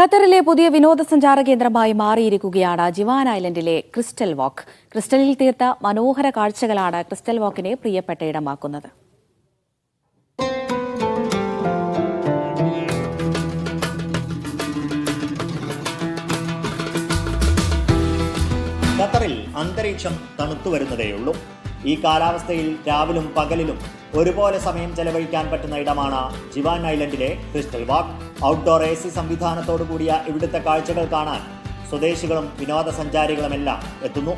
ഖത്തറിലെ പുതിയ വിനോദസഞ്ചാര കേന്ദ്രമായി മാറിയിരിക്കുകയാണ് ജിവാൻ ഐലൻഡിലെ ക്രിസ്റ്റൽ വാക്ക്. ക്രിസ്റ്റലിൽ തീർത്ത മനോഹര കാഴ്ചകളാണ് ക്രിസ്റ്റൽ വാക്കിനെ പ്രിയപ്പെട്ട ഇടമാക്കുന്നത്. ഖത്തറിൽ അന്തരീക്ഷം തണുത്തു വരുന്നതേയുള്ളൂ ഈ കാലാവസ്ഥയിൽ രാവിലും പകലിലും ഒരുപോലെ സമയം ചെലവഴിക്കാൻ പറ്റുന്ന ഇടമാണ് ജിവാൻ ഐലൻഡിലെ Crystal Walk outdoor A C സംവിധാനത്തോടു കൂടിയ ഇവിടുത്തെ കാഴ്ചകൾ കാണാൻ സ്വദേശികളും വിനോദസഞ്ചാരികളുമെല്ലാം എത്തുന്നു.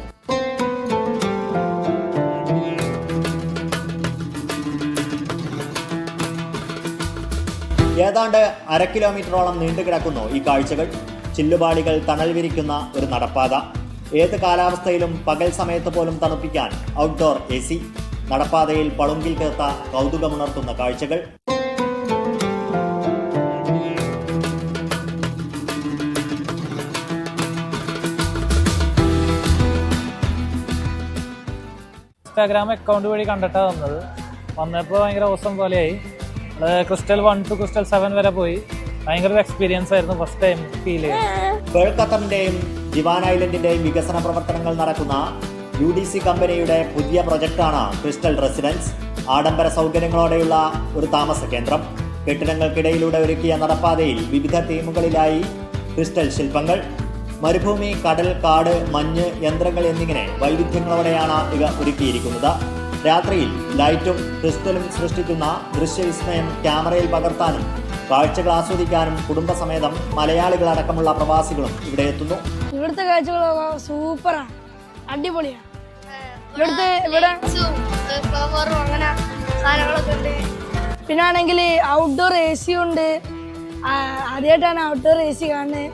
ഏതാണ്ട് അര കിലോമീറ്ററോളം നീണ്ടുകിടക്കുന്നു ഈ കാഴ്ചകൾ. ചില്ലുപാളികൾ തണൽ വിരിക്കുന്ന ഒരു നടപ്പാത. ഏത് കാലാവസ്ഥയിലും പകൽ സമയത്ത് പോലും തണുപ്പിക്കാൻ ഔട്ട്ഡോർ എ സി നടപ്പാതയിൽ പളുങ്കിൽ തീർത്ത കൗതുകമുണർത്തുന്ന കാഴ്ചകൾ. ഇൻസ്റ്റാഗ്രാം അക്കൗണ്ട് വഴി കണ്ടിട്ടാണ് വന്നത്. വന്നപ്പോൾ ഭയങ്കര ഓസം പോലെയായി. Crystal one two Crystal seven വരെ പോയി. ഭയങ്കര എക്സ്പീരിയൻസ് ആയിരുന്നു ഫസ്റ്റ് ടൈം ഫീൽ ഖത്തറിന്റെയും ജിവാൻ ഐലൻഡിന്റെയും വികസന പ്രവർത്തനങ്ങൾ നടക്കുന്ന യു ഡി സി കമ്പനിയുടെ പുതിയ പ്രൊജക്ടാണ് ക്രിസ്റ്റൽ റെസിഡൻസ്. ആഡംബര സൗകര്യങ്ങളോടെയുള്ള ഒരു താമസ കേന്ദ്രം. കെട്ടിടങ്ങൾക്കിടയിലൂടെ ഒരുക്കിയ നടപ്പാതയിൽ വിവിധ തീമുകളിലായി ക്രിസ്റ്റൽ ശില്പങ്ങൾ. മരുഭൂമി കടൽ കാട് മഞ്ഞ് യന്ത്രങ്ങൾ എന്നിങ്ങനെ വൈവിധ്യങ്ങളോടെയാണ് ഇവ ഒരുക്കിയിരിക്കുന്നത്. രാത്രിയിൽ ലൈറ്റും ക്രിസ്റ്റലും സൃഷ്ടിക്കുന്ന ദൃശ്യവിസ്മയം ക്യാമറയിൽ പകർത്താനും കാഴ്ചകൾ ആസ്വദിക്കാനും കുടുംബസമേതം മലയാളികളടക്കമുള്ള പ്രവാസികളും ഇവിടെ എത്തുന്നു. ഇവിടുത്തെ കാഴ്ചകൾ സൂപ്പറാണ്. അടിപൊളിയാണ്. ഇവിടുത്തെ ഇവിടെ ഫ്ലവറും അങ്ങനെ സാധനങ്ങളൊക്കെ ഉണ്ട്. പിന്നെ ആണെങ്കിൽ ഔട്ട്ഡോർ എ സി ഉണ്ട് ആദ്യമായിട്ടാണ് ഔട്ട്ഡോർ എ സി കാണുന്നത്.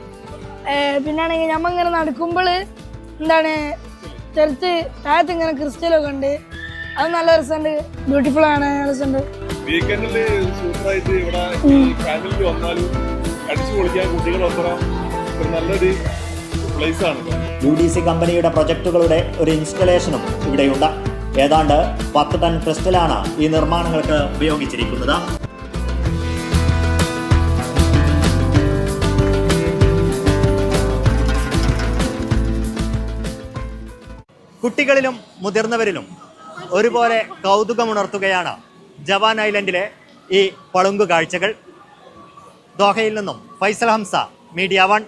പിന്നെ ആണെങ്കിൽ നമ്മ ഇങ്ങനെ നടക്കുമ്പോൾ എന്താണ് ചെറുത്ത് താഴത്ത് ഇങ്ങനെ ക്രിസ്റ്റലൊക്കെ ഉണ്ട്. അത് നല്ല രസമുണ്ട്. ബ്യൂട്ടിഫുൾ ആണ് രസമുണ്ട്. വീക്കെൻഡിൽ സൂപ്പറായിട്ട് ഇവിടെ ഫാമിലി വന്നാലും അടിച്ചു പൊളിക്കാൻ കുട്ടികളൊപ്പം ഒരു നല്ലൊരു പ്ലേസ് ആണ്. യു ഡി സി കമ്പനിയുടെ പ്രൊജക്ടുകളുടെ ഒരു ഇൻസ്റ്റലേഷനും ഇവിടെയുണ്ട്. ഏതാണ്ട് പത്ത് ടൺ ക്രിസ്റ്റലാണ് ഈ നിർമ്മാണങ്ങൾക്ക് ഉപയോഗിച്ചിരിക്കുന്നത്. കുട്ടികളിലും മുതിർന്നവരിലും ഒരുപോലെ കൗതുകമുണർത്തുകയാണ് ജവാൻ ഐലൻഡിലെ ഈ പളുങ്കു കാഴ്ചകൾ. ദോഹയിൽ നിന്നും ഫൈസൽ ഹംസ മീഡിയ വൺ.